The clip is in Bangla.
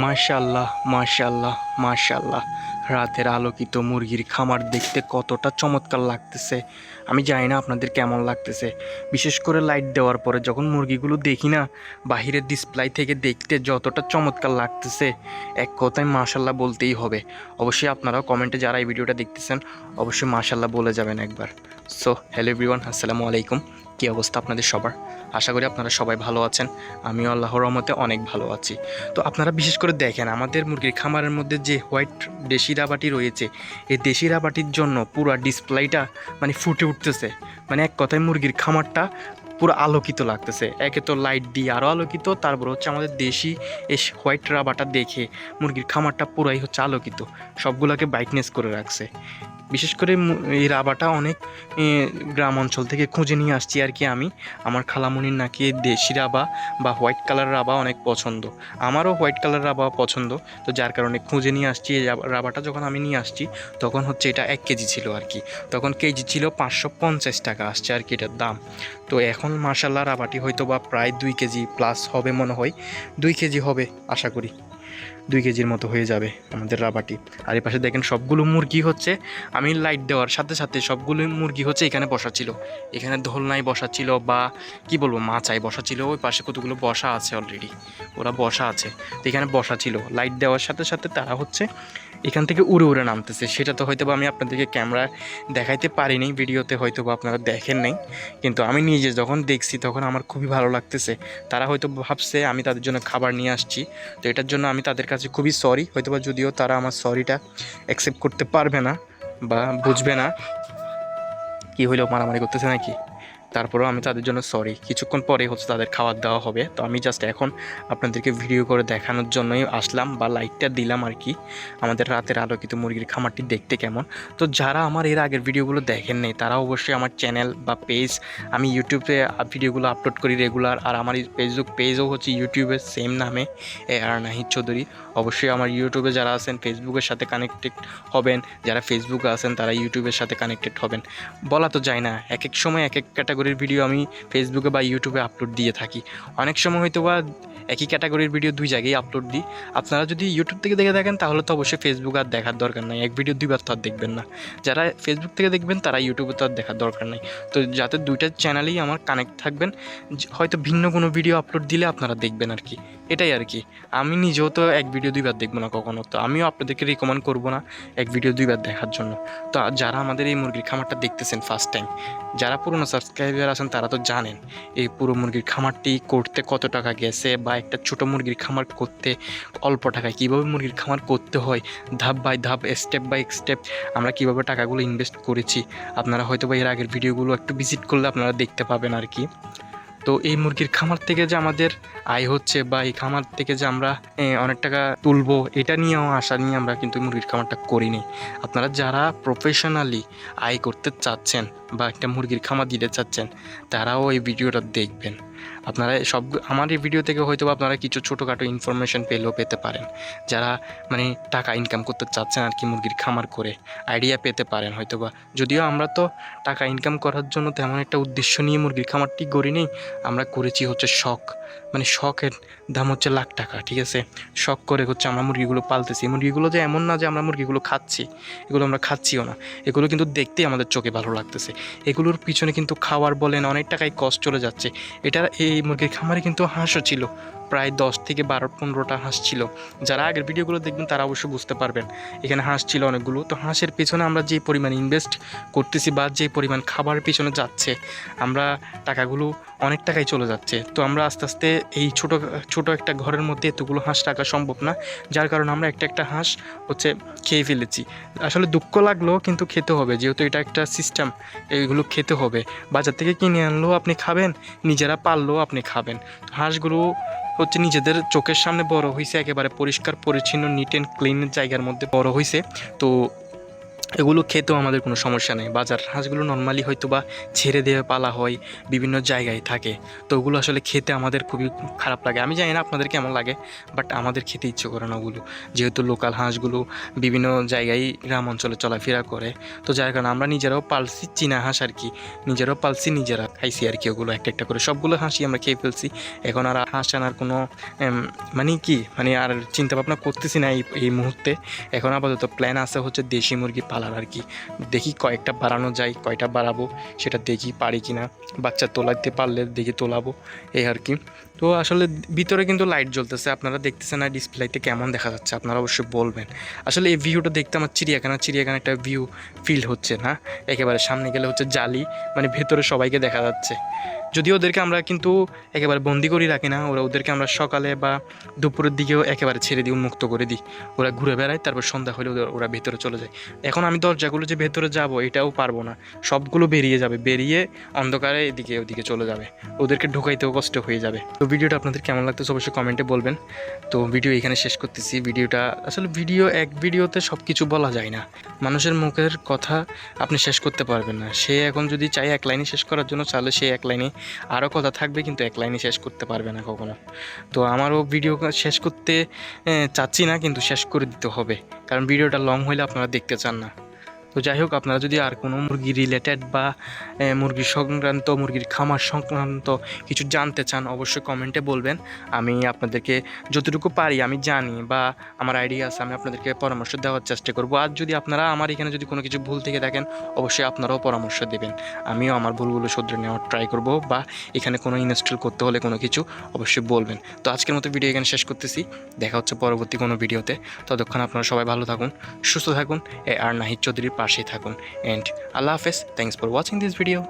মাশাল্লাহ মাশাল্লাহ মাশাল্লাহ রাতের আলোকিত মুরগির খামার দেখতে কতটা চমৎকার লাগতেছে। আমি জানি না আপনাদের কেমন লাগতেছে। বিশেষ করে লাইট দেওয়ার পরে যখন মুরগিগুলো দেখি না, বাহিরের ডিসপ্লাই থেকে দেখতে যতটা চমৎকার লাগতেছে, এক কথায় মাশাল্লাহ বলতেই হবে। অবশ্যই আপনারাও কমেন্টে যারা এই ভিডিওটা দেখতেছেন, অবশ্যই মাশাল্লাহ বলে যাবেন একবার। সো হ্যালো এভরিওয়ান আসসালামু আলাইকুম। কী অবস্থা আপনাদের সবার? আশা করি আপনারা সবাই ভালো আছেন। আমিও আল্লাহর রহমতে অনেক ভালো আছি। তো আপনারা বিশেষ করে দেখেন, আমাদের মুরগির খামারের মধ্যে যে হোয়াইট দেশি রাবাটি রয়েছে, এই দেশি রাবাটির জন্য পুরো ডিসপ্লেটা মানে ফুটে উঠতেছে। মানে এক কথায় মুরগির খামারটা পুরো আলোকিত লাগতেছে। একে তো লাইট দিয়ে আরও আলোকিত, তারপর হচ্ছে আমাদের দেশি এই হোয়াইট রাবারটা দেখে মুরগির খামারটা পুরাই হচ্ছে আলোকিত। সবগুলোকে ব্রাইটনেস করে রাখছে। বিশেষ করে এই রাবাটা অনেক গ্রাম অঞ্চল থেকে খুঁজে নিয়ে আসছি আর কি আমি। আমার খালামুনির নাকি দেশি রাবা বা হোয়াইট কালার রাবা অনেক পছন্দ। আমারও হোয়াইট কালার রাবা পছন্দ। তো যার কারণে খুঁজে নিয়ে আসছি এই রাবাটা যখন আমি নিয়ে আসছি, তখন হচ্ছে এটা এক কেজি ছিল আর কি। তখন কেজি ছিল পাঁচশো পঞ্চাশ টাকা আসছে আর কি এটার দাম। তো এখন মার্শাল্লাহ রাবাটি হয়তো বা প্রায় দুই কেজি প্লাস হবে মনে হয়। দুই কেজি হবে, আশা করি। দুই কেজির মতো হয়ে যাবে আমাদের রাবাটি আর এই পাশে দেখেন সবগুলো মুরগি হচ্ছে। আমি লাইট দেওয়ার সাথে সাথে সবগুলো মুরগি হচ্ছে এখানে বসা ছিল এখানে দোলনায় বসা ছিল বা কি বলব, মাচায় বসা ছিল ওই পাশে কতগুলো বসা আছে অলরেডি ওরা বসা আছে। তো এখানে বসা ছিল। লাইট দেওয়ার সাথে সাথে তারা হচ্ছে এখান থেকে উড়ে উড়ে নামতেছে। সেটা তো হয়তো বা আমি আপনাদেরকে ক্যামেরা দেখাইতে পারিনি, ভিডিওতে হয়তো বা আপনারা দেখেন নাই। কিন্তু আমি নিজে যখন দেখছি তখন আমার খুবই ভালো লাগতেছে। তারা হয়তো ভাবছে আমি তাদের জন্য খাবার নিয়ে আসছি। তো এটার জন্য আমি তাদের কাছে খুবই সরি হয়তো বা যদিও তারা আমার সরিটা অ্যাকসেপ্ট করতে পারবে না বা বুঝবে না। কি হইল, মারামারি করতেছে নাকি? তারপরেও আমি তাদের জন্য সরি কিছুক্ষণ পরে হচ্ছে তাদের খাবার দেওয়া হবে। তো আমি জাস্ট এখন আপনাদেরকে ভিডিও করে দেখানোর জন্যই আসলাম বা লাইটটা দিলাম আর কি। আমাদের রাতের আলোকিত মুরগির খামারটি দেখতে কেমন। তো যারা আমার এর আগের ভিডিওগুলো দেখেন নেই, তারা অবশ্যই আমার চ্যানেল বা পেজ আমি ইউটিউবে ভিডিওগুলো আপলোড করি রেগুলার আর আমার ফেসবুক পেজও হচ্ছে ইউটিউবের সেম নামে, এ আর নাহিদ চৌধুরী। অবশ্যই আমার ইউটিউবে যারা আছেন ফেসবুকের সাথে কানেক্টেড হবেন। যারা ফেসবুকে আছেন, তারা ইউটিউবের সাথে কানেক্টেড হবেন। বলা তো যায় না, এক এক সময় এক এক ক্যাটাগরির ভিডিও আমি ফেসবুকে বা ইউটিউবে আপলোড দিয়ে থাকি। অনেক সময় হয়তো বা একই ক্যাটাগরির ভিডিও দুই জায়গায় আপলোড দিই। আপনারা যদি ইউটিউব থেকে দেখে দেখেন তাহলে তো অবশ্যই ফেসবুক আর দেখার দরকার নাই। এক ভিডিও দুইবার তো আর দেখবেন না। যারা ফেসবুক থেকে দেখবেন, তারা ইউটিউবে তো আর দেখার দরকার নাই। তো যাতে দুইটা চ্যানেলেই আমার কানেক্ট থাকবেন হয়তো ভিন্ন কোনো ভিডিও আপলোড দিলে আপনারা দেখবেন আর কি। এটাই আর কি। আমি নিজেও তো এক ভিডিও দুইবার দেখব না কখনো। তো আমিও আপনাদেরকে রিকমেন্ড করব না এক ভিডিও দুইবার দেখার জন্য। তো যারা আমাদের এই মুরগির খামারটা দেখতেছেন ফার্স্ট টাইম যারা পুরনো সাবস্ক্রাইবার আছেন, তারা তো জানেন, এই পুরো মুরগির খামারটি করতে কত টাকা গেছে বা একটা ছোট মুরগির খামার করতে অল্প টাকায় কীভাবে মুরগির খামার করতে হয়? ধাপ বাই ধাপ স্টেপ বাই স্টেপ আমরা কীভাবে টাকাগুলো ইনভেস্ট করেছি? আপনারা হয়তো বা এর আগের ভিডিওগুলো একটু ভিজিট করলে আপনারা দেখতে পাবেন আর কি। তো এই মুরগির খামার থেকে যে আমাদের আয় হচ্ছে বা এই খামার থেকে যে আমরা অনেক টাকা তুলবো, এটা নিয়েও আশা নিয়ে আমরা কিন্তু মুরগির খামারটা করিনি। আপনারা যারা প্রফেশনালি আয় করতে চাচ্ছেন বা একটা মুরগির খামার দিতে চাচ্ছেন, তারাও এই ভিডিওটা দেখবেন। আপনারা সব আমার এই ভিডিও থেকে হয়তো আপনারা কিছু ছোটোখাটো ইনফরমেশান পেলেও পেতে পারেন। যারা মানে টাকা ইনকাম করতে চাচ্ছেন আর কি মুরগির খামার করে আইডিয়া পেতে পারেন হয়তো বা। যদিও আমরা তো টাকা ইনকাম করার জন্য তেমন একটা উদ্দেশ্য নিয়ে মুরগির খামারটি করি নেই আমরা করেছি হচ্ছে শখ। মানে শখের দাম হচ্ছে লাখ টাকা, ঠিক আছে? শখ করে হচ্ছে আমরা মুরগিগুলো পালতেছি। মুরগিগুলো যে এমন না যে আমরা মুরগিগুলো খাচ্ছি, এগুলো আমরা খাচ্ছিও না। এগুলো কিন্তু দেখতেই আমাদের চোখে ভালো লাগতেছে। এগুলোর পিছনে কিন্তু খাওয়ার বলেন অনেক টাকায় কষ্ট চলে যাচ্ছে। এটা এই মুরগির খামারে কিন্তু হাঁসও ছিল। প্রায় দশ থেকে বারো, পনেরোটা হাঁস ছিল। যারা আগের ভিডিওগুলো দেখবেন তারা অবশ্যই বুঝতে পারবেন। এখানে হাঁস ছিল অনেকগুলো। তো হাঁসের পেছনে আমরা যে পরিমাণ ইনভেস্ট করতেছি বা যে পরিমাণ খাবার পেছনে যাচ্ছে, আমরা টাকাগুলো অনেক টাকাই চলে যাচ্ছে। তো আমরা আস্তে আস্তে এই ছোট ছোট একটা ঘরের মধ্যে এতগুলো হাঁস রাখা সম্ভব না। যার কারণে আমরা একটা একটা হাঁস হচ্ছে খেয়ে ফেলেছি। আসলে দুঃখ লাগল, কিন্তু খেতে হবে। যেহেতু এটা একটা সিস্টেম এইগুলো খেতে হবে। বাজার থেকে কিনে আনলেও আপনি খাবেন, নিজেরা পাললেও আপনি খাবেন। হাঁসগুলো হচ্ছে নিজেদের চোখের সামনে বড় হয়েছে একেবারে পরিষ্কার, পরিচ্ছন্ন নিট অ্যান্ড ক্লিন জায়গার মধ্যে বড় হয়েছে তো এগুলো খেতেও আমাদের কোনো সমস্যা নেই। বাজার হাঁসগুলো নর্মালি হয়তো বা ছেড়ে দিয়ে পালা হয়, বিভিন্ন জায়গায় থাকে। তো ওগুলো আসলে খেতে আমাদের খুবই খারাপ লাগে। আমি জানি না আপনাদের কেমন লাগে বাট আমাদের খেতে ইচ্ছে করে না ওগুলো। যেহেতু লোকাল হাঁসগুলো বিভিন্ন জায়গায় গ্রাম অঞ্চলে চলাফেরা করে, তো যার কারণে আমরা নিজেরাও পালছি চীনা হাঁস আর কি। নিজেরাও পালছি, নিজেরা খাইছি আর কি ওগুলো একটা একটা করে। সবগুলো হাঁসি আমরা খেয়ে ফেলছি। এখন আর হাঁস আনার কোনো মানে কি? মানে আর চিন্তা ভাবনা করতেছি না এই এই মুহূর্তে। এখন আপাতত প্ল্যান আছে হচ্ছে দেশি মুরগি পালার আর কি। দেখি কয়েকটা বাড়ানো যায়, কয়টা বাড়াবো, সেটা দেখি পারি কি না বাচ্চা তোলাতে পারলে দেখি তোলাবো, এই আর কি। তো আসলে ভিতরে কিন্তু লাইট জ্বলতেছে, আপনারা দেখতেছেন না ডিসপ্লেতে কেমন দেখা যাচ্ছে, আপনারা অবশ্যই বলবেন। আসলে এই ভিউটা দেখতে আমার চিড়িয়াখানা চিড়িয়াখানা একটা ভিউ ফিল হচ্ছে না। একেবারে সামনে গেলে হচ্ছে জালি মানে ভেতরে সবাইকে দেখা যাচ্ছে। যদিও ওদেরকে আমরা কিন্তু একেবারে বন্দি করে রাখি না, ওরা ওদেরকে আমরা সকালে বা দুপুরের দিকেও একেবারে ছেড়ে দিই উন্মুক্ত করে দিই। ওরা ঘুরে বেড়ায়, তারপর সন্ধ্যা হলে ওরা ভেতরে চলে যায়। এখন আমি দরজাগুলো যে ভেতরে যাব, এটাও পারব না। সবগুলো বেরিয়ে যাবে, বেরিয়ে অন্ধকারে এদিকে ওদিকে চলে যাবে। ওদেরকে ঢুকাইতেও কষ্ট হয়ে যাবে। তো ভিডিওটা আপনাদের কেমন লাগতেছে অবশ্যই কমেন্টে বলবেন। তো ভিডিও এখানে শেষ করতেছি। ভিডিওটা আসলে ভিডিও, এক ভিডিওতে সব কিছু বলা যায় না। মানুষের মুখের কথা আপনি শেষ করতে পারবেন না। সে এখন যদি চাই এক লাইনে শেষ করার জন্য চাইলে সে এক লাইনে আরও কথা থাকবে, কিন্তু এক লাইনে শেষ করতে পারবে না কখনো। তো আমারও ভিডিও শেষ করতে চাচ্ছি না, কিন্তু শেষ করে দিতে হবে। কারণ ভিডিওটা লং হলে আপনারা দেখতে চান না। তো যাই হোক, আপনারা যদি আর কোনো মুরগি রিলেটেড বা মুরগি সংক্রান্ত, মুরগির খামার সংক্রান্ত কিছু জানতে চান, অবশ্যই কমেন্টে বলবেন। আমি আপনাদেরকে যতটুকু পারি, আমি জানি বা আমার আইডিয়া আছে, আমি আপনাদেরকে পরামর্শ দেওয়ার চেষ্টা করব। আর যদি আপনারা আমার এখানে যদি কোনো কিছু ভুল থেকে থাকেন অবশ্যই আপনারাও পরামর্শ দেবেন। আমিও আমার ভুলগুলো শুধরে নেওয়ার ট্রাই করব বা এখানে কোনো ইনস্টল করতে হলে কোনো কিছু অবশ্যই বলবেন। তো আজকের মতো ভিডিও এখানে শেষ করতেছি। দেখা হচ্ছে পরবর্তী কোনো ভিডিওতে ততক্ষণ আপনারা সবাই ভালো থাকুন, সুস্থ থাকুন। এ আর নাহিদ চৌধুরীর পাশেই থাকুন। অ্যান্ড আল্লাহ হাফেজ thanks for watching this video